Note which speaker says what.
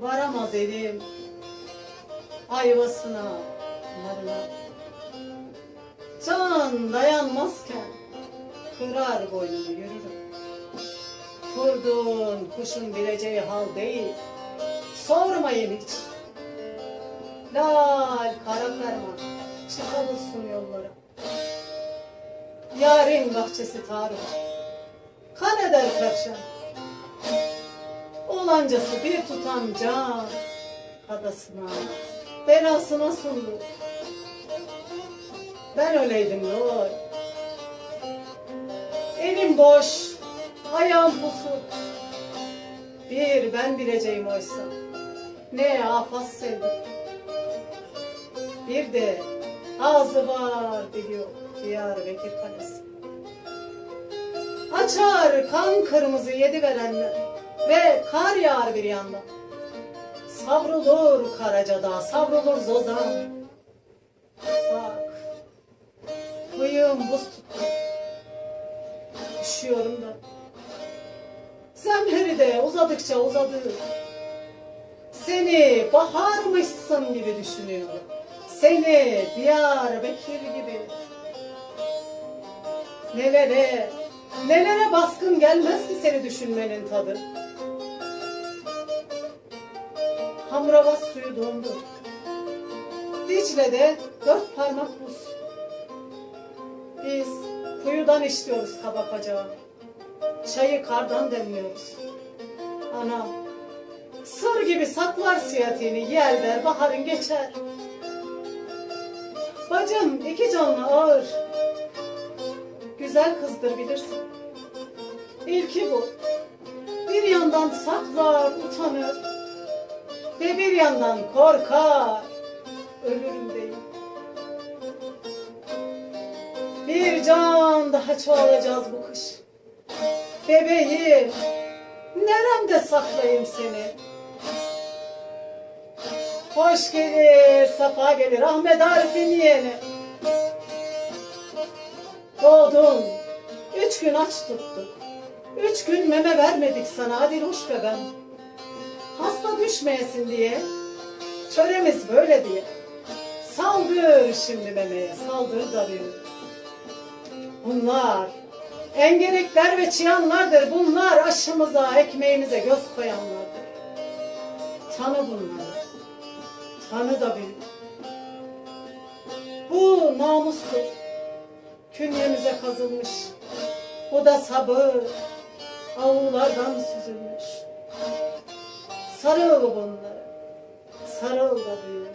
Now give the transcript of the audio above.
Speaker 1: Varamaz elim ayvasına, narına. Can dayanmazken kırar boynumu yürürüm. Kurdun kuşun bileceği hal değil, sormayın hiç. Lal kara ferman, çıkarılsın yollara. Yarın bahçesi tarih, kan eder perşem. Olancası bir tutam can, kadasına, belasına sundu. Ben öyleydim oy. Elim boş, ayağım pusuk. Bir ben bileceğim oysa. Ne afaz sevdim. Bir de ağzı var biliyor Diyarbakır Kalesi. Açar kan kırmızı yedi verenler ve kar yağar bir yandan. Savrulur Karacadağ, savrulur Zozan. Bak, kıyım buz tuttu. Üşüyorum da. Zemheri de uzadıkça uzadı. Seni baharmışsın gibi düşünüyorum. Seni Diyarbakır gibi. Nelere, nelere baskın gelmez ki seni düşünmenin tadı. Hamravas suyu dondu. Dicle'de dört parmak buz. Biz kuyudan içiyoruz kabak bacağı. Çayı kardan demliyoruz. Anam, sır gibi saklar siyatini yer der baharın geçer. Bacım iki canlı ağır. Güzel kızdır bilirsin. İlki bu. Bir yandan saklar, utanır. Ve bir yandan korkar. Ölürüm değil. Bir can daha çoğalacağız bu kış. Bebeğim, neremde saklayayım seni? Hoş gelir, safa gelir Ahmet Arif'in yeğeni. Doğdun, üç gün aç tuttuk. Üç gün meme vermedik sana Adiloş bebem. Hasta düşmeyesin diye, töremiz böyle diye. Saldır şimdi memeye, saldır da bir. Bunlar engerekler ve çıyanlardır. Bunlar aşımıza, ekmeğimize göz koyanlardır. Tanı bunları. Tanı da bil. Bu namustur. Künyemize kazılmış. Bu da sabır. Avlulardan süzülmüş. Sarıl bunları. Sarıl da bil.